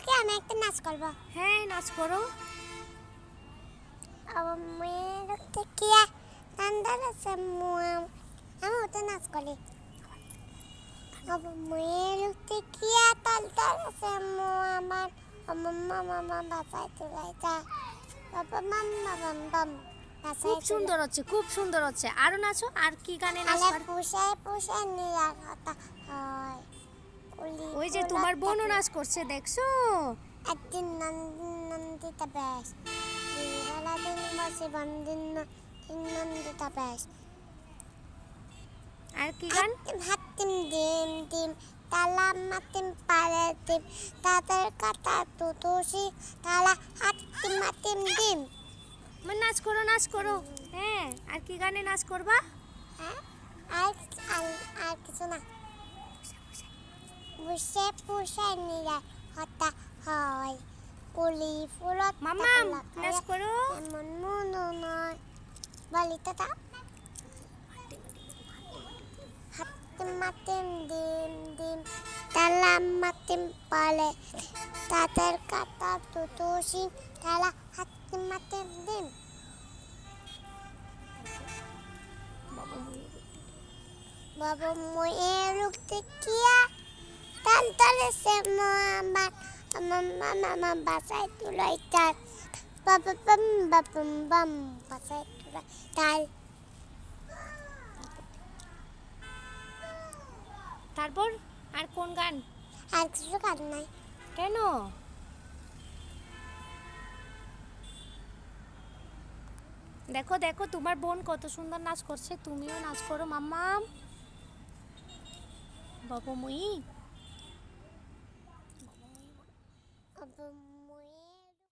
তোমাকে আমি একটা নাচ করব। হ্যাঁ নাচ করো। আমার থেকে নান্দার আছে আমি ওটা নাচ করি। মেয়ের থেকে তালতার আছে মুয়ামান আমার খুব সুন্দর হচ্ছে খুব সুন্দর হচ্ছে। আরও নাচো আর কি গানে নাচ? পুষায় পুষায় কথা উলি ওই যে তোমার বোনও নাচ করছে দেখছ? একদিন নন্দিতা নন্দিতা বেশ আর কি গান? হাতিম ডিম ডিম তালা মাতিম তাদের কাটা তুতুসি তালা হাতিম ডিম। আমার নাচ করো নাচ করো। হ্যাঁ আর কি গানে নাচ করবা? হ্যাঁ আর কিছু না। বুসে পুষে নিরা হতা হয়। কুলি ফুলত মাম্মাম নাচ করো। এমন মনো নয়। বলি তো তা। হাতিম মাতিম ডিম ডিম তালা মাতিম পালে। তাদের কাটা তুতুসি তালা হাতিম মাতিম ডিম বাবা ময়ে রুখতে কিয়া তাল তালে সে আমার আমার মামা মামা বাসায় তুলাই তাল বাবা বাম বাবাম বাম বাসায় তুলাই তাল তারপর আর কোন গান? আর কিছু কাজ নাই। কেন? দেখো দেখো তোমার বোন কত সুন্দর নাচ করছে। তুমিও নাচ করো মাম্মাম। বাবু মুই বাবা ময়ে